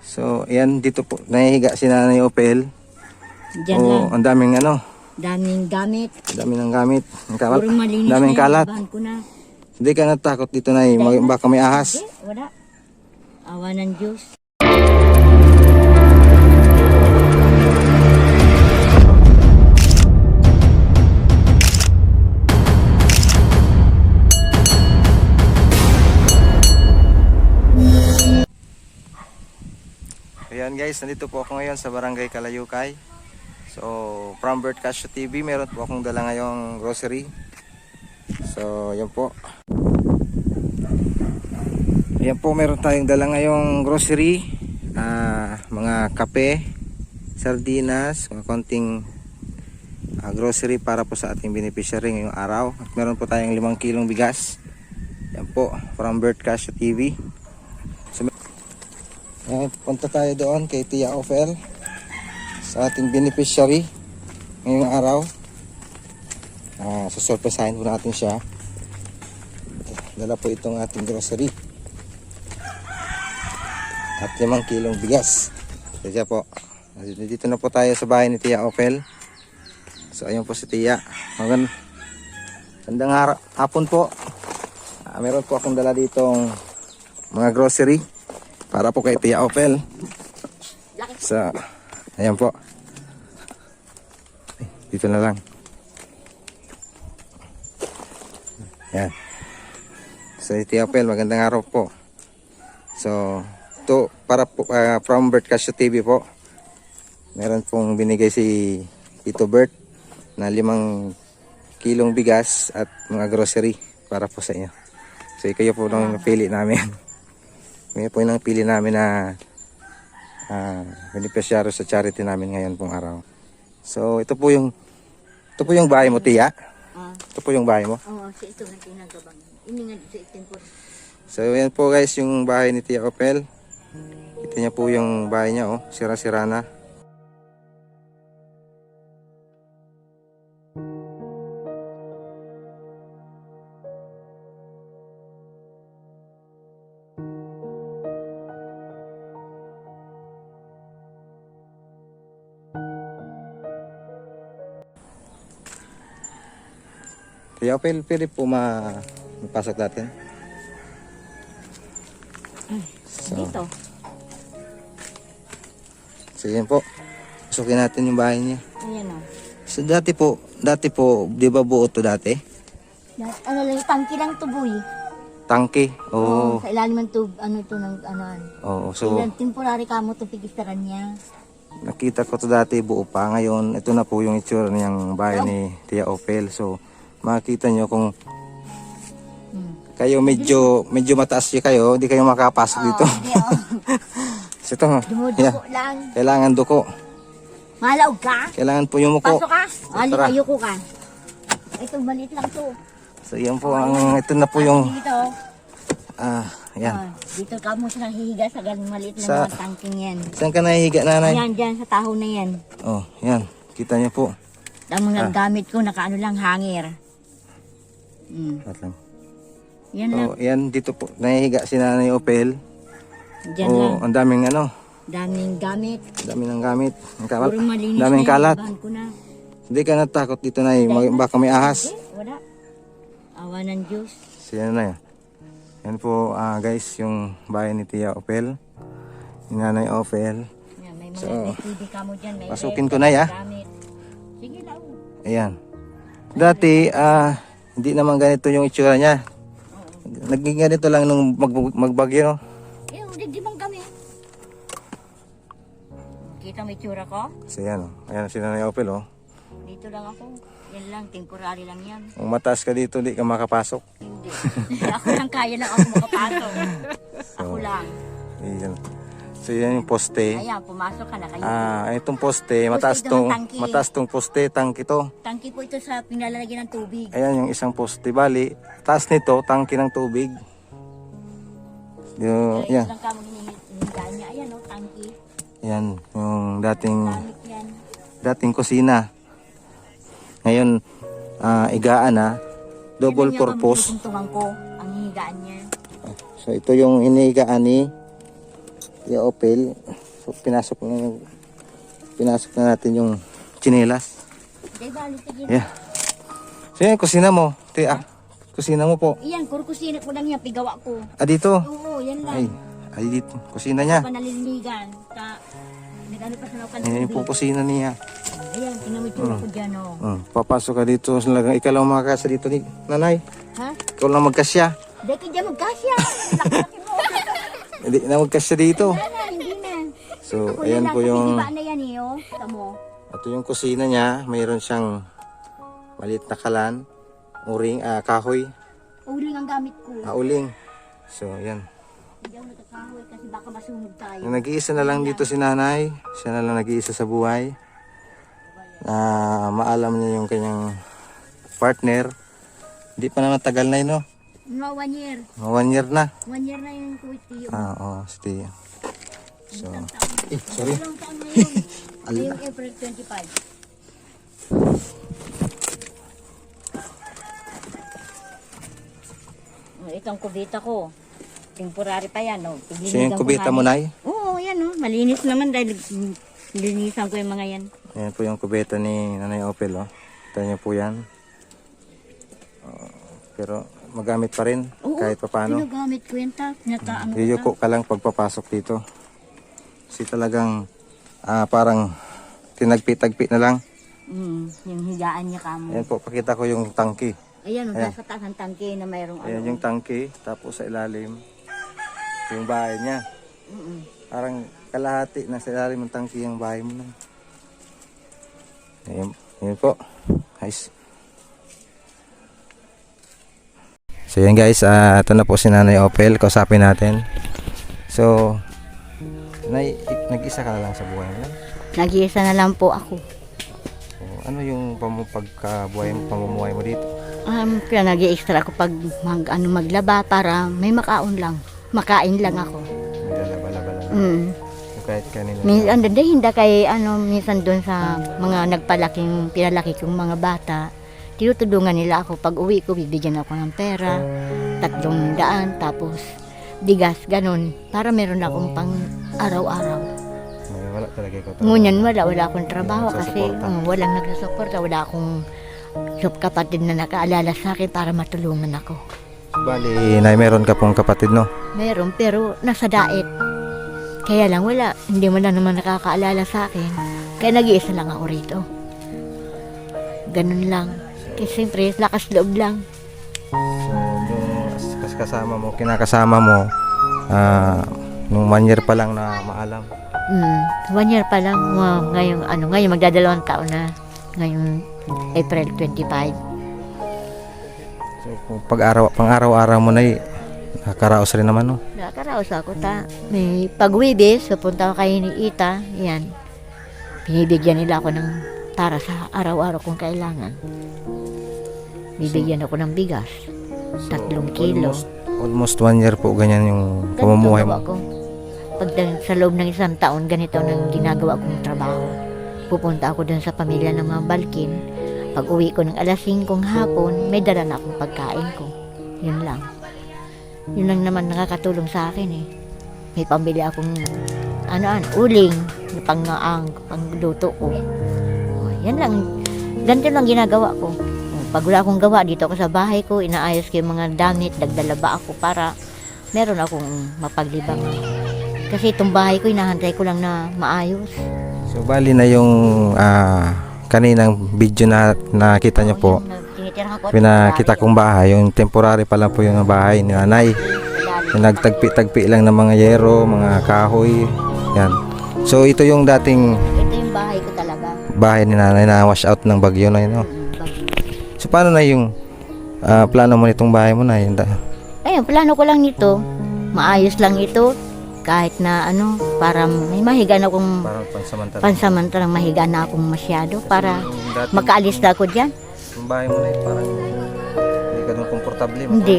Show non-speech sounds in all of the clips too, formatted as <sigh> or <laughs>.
So, ayan, dito po, nahihiga si Nanay Opel. Diyan lang. Oh, ang daming ano, Daming gamit. ang daming ng gamit. Ang kalat, Puro malinis daming na kalat. Ko na. Hindi ka natakot dito na baka may ahas. Eh, wala. Awa ng Diyos. Ayan guys, nandito po ako ngayon sa Barangay Kalayukay. So, from Bert Casio TV, meron po akong dala ngayong grocery. So, yan po. Ayan po, meron tayong dala ngayong grocery. Ah, mga kape, sardinas, mga konting ah, grocery para po sa ating beneficiary ngayong araw. At meron po tayong 5 kilong bigas. Yan po, from Bert Casio TV. Ayan, punta tayo doon kay Tia Ofel sa ating beneficiary ngayong araw. Ah, susurpresahin po natin siya. Dala po itong ating grocery. At limang kilong bigas. Kaya po. Dito na po tayo sa bahay ni Tia Ofel. So ayun po si Tia. Magand Gandang hara- hapon po. Ah, meron po akong dala ditong mga grocery para po kay Tia Opel. Sa ayan po. Dito na lang. Yan. So Tia Opel, magandang araw po. So, to para po ah, from Bert Casio TV po. Meron pong binigay si Tito Bert na limang kilong bigas at mga grocery para po sa inyo. So, kayo po nang napili namin. <laughs> May po yung pili namin na uh, beneficiary sa charity namin ngayon pong araw. So, ito po yung ito po yung bahay mo, Tia. Ah, Ito po yung bahay mo. oo, si ito na tinagabang. Ini nga sa itin. So, yan po guys yung bahay ni Tia Opel. Ito niya po yung bahay niya, oh. Sira-sira na. Tia Opel, pwede po ma mapasok natin. So, Dito. Yan po. Pasukin natin yung bahay niya. Ayan o. So dati po, dati po, di ba buo to dati? Ano lang, tangki lang tuboy. Tangke. Oo. Sa ilalim ng tub, ano to ng ano. Oo. So, So temporary kamo to pigistaran niya. nakita ko to dati buo pa. Ngayon, ito na po yung itsura niyang bahay ni Tia Opel. So makita niyo kung Hmm. kayo medyo medyo mataas siya kayo, hindi kayo makapasok dito. Oh. <laughs> so ito, Dumuduko yeah, lang. kailangan duko. Malaw ka? Kailangan po yung muko. Pasok ka? Ali, Tara. ayoko ka. Ito, maliit lang to. So yan po ang ito na po yung Dito. ah yan. Ah, dito ka mo siya hihiga sa ganung maliit na Sa- mga tangking yan. Saan ka nahihiga nanay? Ayan, dyan sa taho na yan. Oh, yan. Kita niyo po. Ang mga Ah. gamit ko, nakaano lang, hangir. Mm. Lang. Yan lang. Oh, yan dito po. Nahihiga si Nanay Opel. Lang. Oh, ang daming ano, Daming gamit. dami ng gamit. Ang kalat. Daming kalat. Hindi ka natakot dito na baka may ahas. Eh, wala. Awa ng Diyos. So yan na yan. Yan po ah, guys yung bahay ni Tia Opel. Ni Nanay Opel. Yan, may mga So, ka mo dyan. May pasukin ko na, ya. Gamit. Sige lang. Ayan. Dati, ah, hindi naman ganito yung itsura niya. Naging ganito lang nung mag magbagyo. No? Eh, hindi di bang kami. Kita mo itsura ko? So yan. Oh. Ayan si Nanay Opel. Oh. Dito lang ako. Yan lang, temporary lang yan. Kung mataas ka dito, hindi ka makapasok. Hindi. ako lang kaya lang ako makapasok. <laughs> Ako lang. Ayan. So yan yung poste. Ayan, pumasok ka na kayo. Ah, itong poste, mataas ito ng tong tangki. mataas tong poste, tangki to. Tangki po ito sa pinalalagyan ng tubig. Ayan yung isang poste, bali, taas nito, tangki ng tubig. Yung, Kaya yan, lang kamo hinihingaan niya. Ayan, oh, tangki. yan, yung dating, Gamit yan. dating kusina. Ngayon, ah, igaan na, double Yan yung purpose. tungtungan ko, ang hinigaan niya. So ito yung inigaan ni yung Opel. So, pinasok na yung pinasok na natin yung chinelas. Yeah. So yan, kusina mo. Te, ah, kusina mo po. Iyan, kurkusina ko lang yan, pigawa ko. Ah, dito. Oo, yan lang. Ay, ay dito. Kusina niya. Panaliligan. Ta, nag-ano pa sa mga Ayan po kusina niya. Ayan, tingnan mo yung tsura ko dyan, oh. Hmm, papasok ka dito. Talagang ikaw lang makakasya dito ni nanay. Ha? Ikaw lang magkasya. Dahil dyan magkasya. <laughs> Hindi na dito. Wala, hindi na. So, ayan po yung... eh, oh. Ito yung kusina niya. Mayroon siyang maliit na kalan. Uring, ah, kahoy. Uling ang gamit ko. Ah, uling. So, yan. Hindi ako natakahoy kasi baka masunog tayo. Nag-iisa na lang dito si nanay. Siya na lang nag-iisa sa buhay. Na maalam niya yung kanyang partner. Hindi pa naman tagal na yun, no? No, one year. Mga One year na. One year na yung kuwit yung Ah, oo, si Tia. So, eh, sorry. Ilang taon ngayon? Ngayong <laughs> April 25. Oh, Itong kubita ko. Temporary pa yan, no? So, yung kubita mo, Nay? Oo, yan, no? Malinis naman dahil linisan ko yung mga yan. Yan po yung kubeta ni Nanay Opel, oh. Ito niyo po yan. Oh, pero magamit pa rin Oo, kahit papaano. Ginagamit ko yan, ta. Nataan ko. Yuyuko ka lang pagpapasok dito. Kasi talagang ah, parang tinagpi-tagpi na lang. Mm, yung higaan niya kamo. Ayan po, pakita ko yung tangki. Ayan, Ayan. nasa taas ng tangke na mayroong Ayan ano. yung tangki, tapos sa ilalim, yung bahay niya. Mm-mm. Parang kalahati na sa ilalim ng tangki yung bahay mo na. Ayan, ayan po. Nice. So yan guys, ah, ito na po si Nanay Opel, kausapin natin. So, nay, nag-isa ka na lang sa buhay mo. Nag-iisa na lang po ako. So, ano yung pagkabuhay mo, pamumuhay mo dito? Um, kaya nag-extra ako pag mag, ano, maglaba para may makaon lang. Makain lang ako. Naglalaba-laba lang. Mm. So, kahit kanina. Minsan, hindi, hindi kay, ano, minsan doon sa mga nagpalaking, pinalaki kong mga bata, tinutulungan nila ako. Pag uwi ko, bibigyan ako ng pera, tatlong daan, tapos bigas, ganun. Para meron akong pang araw-araw. Wala talaga ikaw. talaga. Ngunyan wala, wala akong trabaho kasi Nagsusuporta. um, walang nagsusuporta, wala akong sup kapatid na nakaalala sa akin para matulungan ako. Bali, nay, meron ka pong kapatid, no? Meron, pero nasa daet. Kaya lang wala, hindi mo lang naman nakakaalala sa akin. Kaya nag-iisa lang ako rito. Ganun lang. Kasi siyempre, lakas loob lang. So, yung kas- kasama mo, kinakasama mo, ah, nung one year pa lang na maalam. Mm, one year pa lang, wow, ngayong, ano, ngayon magdadalawang taon na. Ngayong April 25. So, kung pag-araw, pang-araw-araw mo na nakakaraos rin naman, no? Nakakaraos ako ta. May pagwibis, pupunta ako kay ni Ita, yan. Binibigyan nila ako ng para sa araw-araw kung kailangan. Bibigyan ako ng bigas. So, Tatlong kilo. Almost, almost one year po ganyan yung pamumuhay mo. ko. Pag sa loob ng isang taon, ganito nang ginagawa kong trabaho. Pupunta ako dun sa pamilya ng mga balkin. Pag uwi ko ng alas 5 hapon, may dala na akong pagkain ko. Yun lang. Yun lang naman nakakatulong sa akin eh. May pambili akong ano an uling, na pang ang pangluto ko. Oh, yan lang. Ganito lang ginagawa ko. Oh, Pag wala akong gawa dito ako sa bahay ko, inaayos ko yung mga damit, nagdalaba ako para meron akong mapaglibang. Kasi itong bahay ko, inahantay ko lang na maayos. So, bali na yung ah, kaninang video na nakita niyo po, pinakita kong bahay, yung temporary pa lang po yung bahay ni nanay. Yung nagtagpi-tagpi lang ng mga yero, mga kahoy. Yan. So, ito yung dating Ito yung bahay ko talaga. bahay ni nanay na wash out ng bagyo na yun. no? So, paano na yung ah, plano mo nitong bahay mo na? Yun, Ayun, plano ko lang nito. Maayos lang ito. Kahit na ano, para may mahiga na akong parang pansamantala. pansamantalang mahiga na akong masyado para Yung makaalis na ako dyan. Yung bahay mo na yun, parang hindi ka doon komportable. Hindi.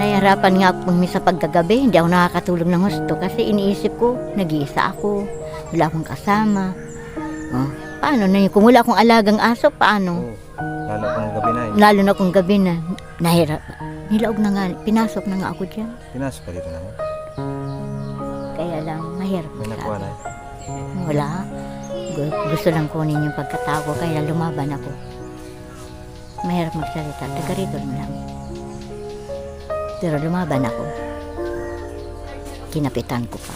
Nahihirapan nga ako pag sa pagkagabi, hindi ako nakakatulog ng gusto kasi iniisip ko, nag-iisa ako, wala akong kasama. Oh, paano na yun? Kung wala akong alagang aso, paano? Lalo kung gabi na yun. Lalo na kung gabi na, nahirap. Nilaog na nga, pinasok na nga ako dyan. Pinasok ka dito na. Kaya lang, Mahirap May nakuha na. Wala. Gu- Gusto lang kunin yung pagkatao ko kaya lumaban ako. Mahirap magsalita. Taga rito lang. Pero lumaban ako. Kinapitan ko pa.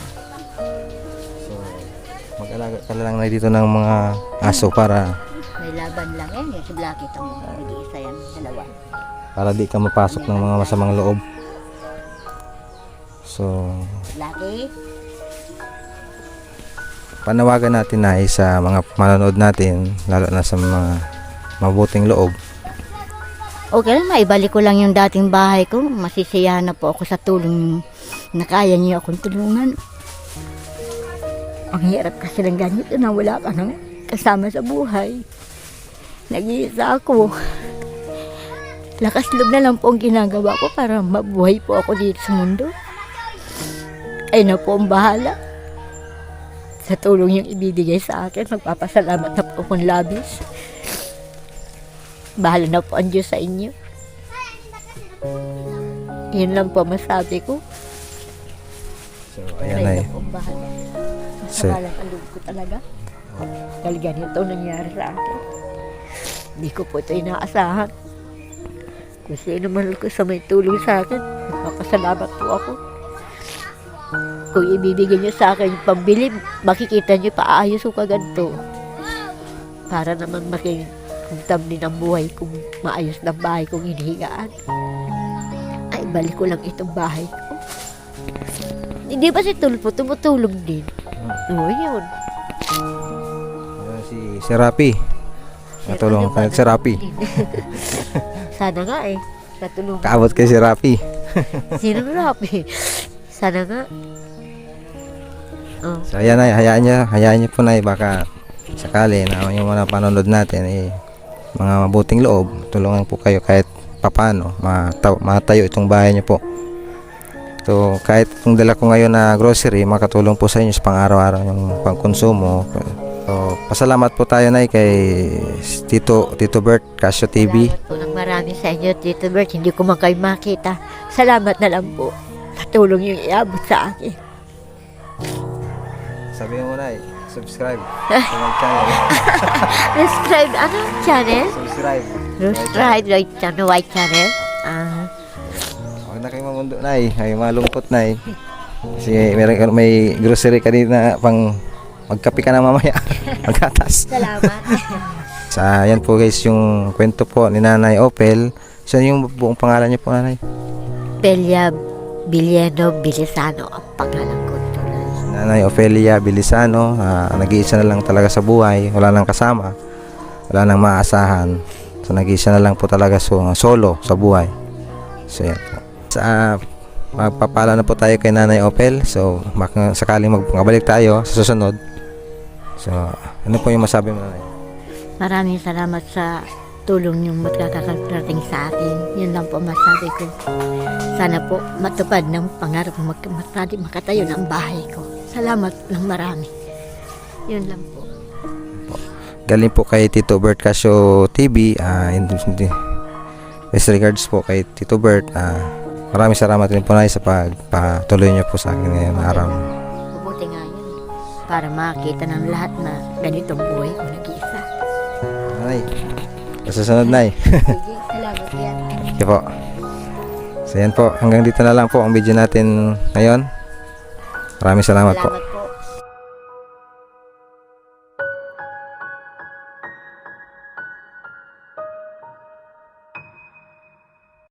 So, mag-alaga ka lang na dito ng mga aso para May laban lang yan. Yung si Blacky ito mo. Nag-iisa yan. Dalawa. para di ka mapasok ng mga masamang loob. So, Blacky? panawagan natin na sa mga manonood natin, lalo na sa mga mabuting loob. Okay lang, maibalik ko lang yung dating bahay ko. Masisiyahan na po ako sa tulong na kaya niyo akong tulungan. Ang hirap kasi ng ganito na wala ka nang kasama sa buhay. Nag-iisa ako. Lakas loob na lang po ang ginagawa ko para mabuhay po ako dito sa mundo. Ay na po ang bahala. Sa tulong yung ibibigay sa akin, magpapasalamat na po akong labis. Bahala na po ang Diyos sa inyo. Yun lang po masabi ko. So, ayan ay. bahala. So- ang loob ko talaga. Dahil ganito ang nangyari sa akin. Hindi ko po ito inaasahan. Kung sino man ko sa may tulong sa akin, magpapasalamat po ako. Kung ibibigay niyo sa akin yung pambili, makikita niyo paayos ko kaganto. Para naman making kung din ang buhay kung maayos ng bahay kong hinihingaan. Ay, balik ko lang itong bahay ko. Hindi ba si Tulpo tumutulong din? Oo, yun. Ayan si Serapi. Natulong ka si Serapi. <laughs> Sana nga eh. Natulong. Kaabot kay Serapi. <laughs> Sino Rapi? Sana nga. Oh, So ayan ay, hayaan niya, hayaan niyo po na baka sakali na yung mga panonood natin eh mga mabuting loob, tulungan po kayo kahit papano mataw, matayo itong bahay niyo po. So kahit kung dala ko ngayon na grocery, makatulong po sa inyo sa pang-araw-araw yung pangkonsumo. So pasalamat po tayo na kay Tito Tito Bert Casio TV. Salamat po ng marami sa inyo, Tito Bert. Hindi ko man kayo makita. Salamat na lang po sa tulong yung iabot sa akin. Sabi mo na subscribe sa my channel. <laughs> Subscribe, ano channel? subscribe. Subscribe, like channel, white channel. Ah, Huwag na kayo mamundo na eh. Ay malungkot na eh. Kasi meron ka, may grocery kanina pang magkape ka na mamaya. <laughs> Magkatas. salamat. <laughs> Sa yan po guys yung kwento po ni Nanay Opel. So yung buong pangalan niyo po Nanay? Belia Biliano Bilisano ang pangalan ko tuloy. Nanay Ofelia Bilisano. ah, nag-iisa na lang talaga sa buhay. Wala nang kasama. Wala nang maasahan. So nag-iisa na lang po talaga so, solo sa buhay. So yan po. Sa magpapala na po tayo kay Nanay Opel. So mak- sakaling magpabalik tayo sa susunod. So ano po yung masabi mo? Maraming salamat sa tulong yung magkakarating sa atin. Yun lang po masabi ko. Sana po matupad ng pangarap mag matadi, makatayo ng bahay ko. Salamat ng marami. Yun lang po. Galing po kay Tito Bert Casio TV. ah hindi, hindi, best regards po kay Tito Bert. ah maraming salamat din po na sa pagpatuloy niyo po sa akin ngayong araw. Para makita ng lahat na ganitong buhay ko nag-iisa. Nay, susunod <laughs> na Sige, salamat yan. Okay po. So yan po, hanggang dito na lang po ang video natin ngayon. Maraming salamat po. Salamat